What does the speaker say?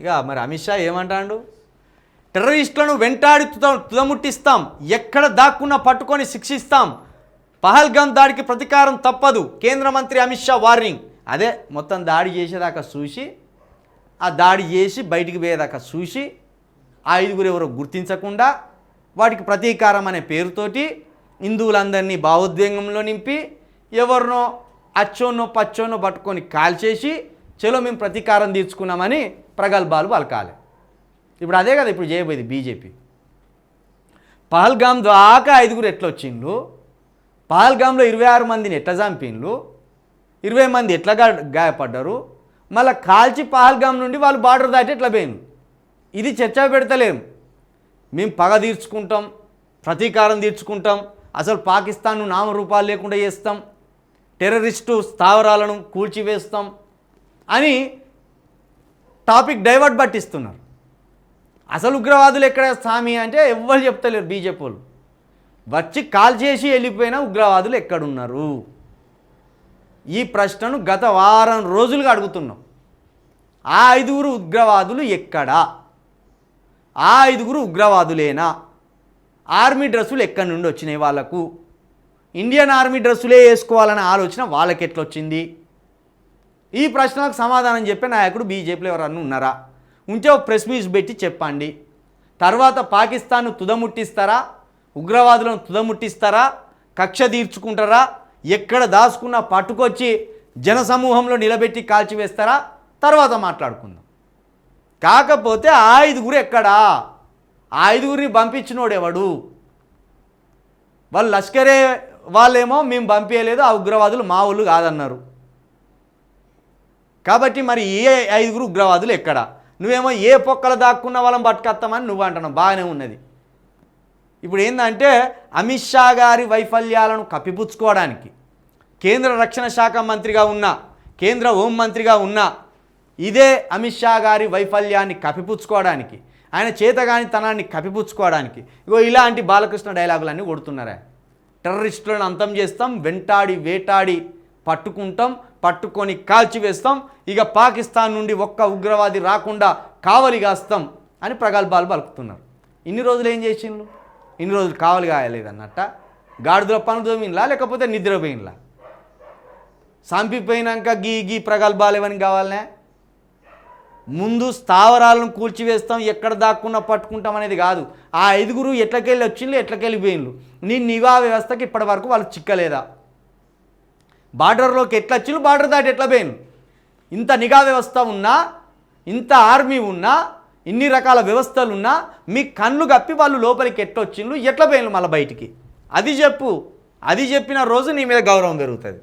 ఇక మరి అమిత్ షా ఏమంటాడు? టెర్రరిస్టులను వెంటాడి తుద తుదముట్టిస్తాం. ఎక్కడ దాక్కున్నా పట్టుకొని శిక్షిస్తాం. పహల్గామ్ దాడికి ప్రతీకారం తప్పదు. కేంద్ర మంత్రి అమిత్ షా వార్నింగ్. అదే మొత్తం దాడి చేసేదాకా చూసి ఆ దాడి చేసి బయటికి పోయేదాకా చూసి ఆ ఐదుగురు ఎవరో గుర్తించకుండా వాటికి ప్రతీకారం అనే పేరుతోటి హిందువులందరినీ భావోద్వేగంలో నింపి ఎవరినో అచ్చోనో పచ్చోనో పట్టుకొని కాల్చేసి చలో మేము ప్రతీకారం తీర్చుకున్నామని ప్రగల్భాలు పలకాలి. ఇప్పుడు అదే కదా ఇప్పుడు చేయబోయేది బీజేపీ. పహల్గామ్ దాకా ఐదుగురు ఎట్లా వచ్చిండ్రు పహల్గామ్లో ఇరవై ఆరు మందిని ఎట్లా చంపిండ్రు? ఇరవై మంది ఎట్లా గాయపడ్డారు? మళ్ళీ కాల్చి పహల్గామ్ నుండి వాళ్ళు బార్డర్ దాటి ఎట్లా పోయింది ఇది చర్చ పెడతలేం. మేము పగ తీర్చుకుంటాం ప్రతీకారం తీర్చుకుంటాం అసలు పాకిస్తాన్ను నామరూపాలు లేకుండా చేస్తాం టెర్రరిస్టు స్థావరాలను కూల్చివేస్తాం అని టాపిక్ డైవర్ట్ పట్టిస్తున్నారు. అసలు ఉగ్రవాదులు ఎక్కడ స్వామి అంటే ఎవ్వరు చెప్తలేరు బీజేపీ వాళ్ళు. వచ్చి కాల్ చేసి వెళ్ళిపోయిన ఉగ్రవాదులు ఎక్కడున్నారు? ఈ ప్రశ్నను గత వారం రోజులుగా అడుగుతున్నాం. ఆ ఐదుగురు ఉగ్రవాదులు ఎక్కడా? ఆ ఐదుగురు ఉగ్రవాదులేనా? ఆర్మీ డ్రెస్సులు ఎక్కడి నుండి వచ్చినాయి వాళ్ళకు? ఇండియన్ ఆర్మీ డ్రెస్సులే వేసుకోవాలనే ఆలోచన వాళ్ళకి ఎట్లా వచ్చింది ఈ ప్రశ్నలకు సమాధానం చెప్పే నాయకుడు బీజేపీలో ఎవరన్నా ఉన్నారా? ఉంటే ఒక ప్రెస్ మీట్ పెట్టి చెప్పండి. తర్వాత పాకిస్తాన్ను తుదముట్టిస్తారా? ఉగ్రవాదులను తుదముట్టిస్తారా? కక్ష తీర్చుకుంటారా? ఎక్కడ దాచుకున్నా పట్టుకొచ్చి జనసమూహంలో నిలబెట్టి కాల్చివేస్తారా? తర్వాత మాట్లాడుకుందాం. కాకపోతే ఆ ఐదుగురు ఎక్కడా? ఆ ఐదుగురిని పంపించినోడెవడు? వాళ్ళు లష్కరే వాళ్ళేమో మేము పంపించలేదు ఆ ఉగ్రవాదులు మా వాళ్ళు కాదన్నారు. కాబట్టి మరి ఏ ఐదుగురు ఉగ్రవాదులు ఎక్కడ? నువ్వేమో ఏ పొక్కలు దాక్కున్న వాళ్ళని పట్టుకొస్తామని నువ్వు అంటున్నావు. బాగానే ఉన్నది. ఇప్పుడు ఏంటంటే అమిత్ షా గారి వైఫల్యాలను కప్పిపుచ్చుకోవడానికి కేంద్ర రక్షణ శాఖ మంత్రిగా ఉన్న కేంద్ర హోం మంత్రిగా ఉన్న ఇదే అమిత్ షా గారి వైఫల్యాన్ని కప్పిపుచ్చుకోవడానికి ఆయన చేతగాని తనాన్ని కప్పిపుచ్చుకోవడానికి ఇగో ఇలాంటి బాలకృష్ణ డైలాగులన్నీ కొడుతున్నారా. టెర్రరిస్టులను అంతం చేస్తాం వెంటాడి వేటాడి పట్టుకుంటాం పట్టుకొని కాల్చివేస్తాం ఇక పాకిస్తాన్ నుండి ఒక్క ఉగ్రవాది రాకుండా కావలి కాస్తాం అని ప్రగల్భాలు పలుకుతున్నారు ఇన్ని రోజులు ఏం చేసిండ్రు? ఇన్ని రోజులు కావలి కాయలేదన్నట్ట. గాడిదల పనులు దోమిన్లా లేకపోతే నిద్రపోయినలా సంపిపోయినాక గీ గీ ప్రగల్భాలు ఏమని కావాలనే? ముందు స్థావరాలను కూల్చివేస్తాం ఎక్కడ దాక్కున్నా పట్టుకుంటాం అనేది కాదు. ఆ ఐదుగురు ఎట్లకెళ్ళి వచ్చిండ్రు ఎట్లకెళ్ళిపోయిండ్రు నీ నిఘా వ్యవస్థకి ఇప్పటి వరకు వాళ్ళు చిక్కలేదా? బార్డర్లోకి ఎట్లా వచ్చిండ్రు? బార్డర్ దాటి ఎట్లా పోయిన ఇంత నిఘా వ్యవస్థ ఉన్నా ఇంత ఆర్మీ ఉన్నా ఇన్ని రకాల వ్యవస్థలు ఉన్నా మీ కళ్ళు కప్పి వాళ్ళు లోపలికి ఎట్లా వచ్చిండ్రు? ఎట్లా పోయిండ్రు మళ్ళీ బయటికి? అది చెప్పు. అది చెప్పిన రోజు నీ మీద గౌరవం పెరుగుతుంది.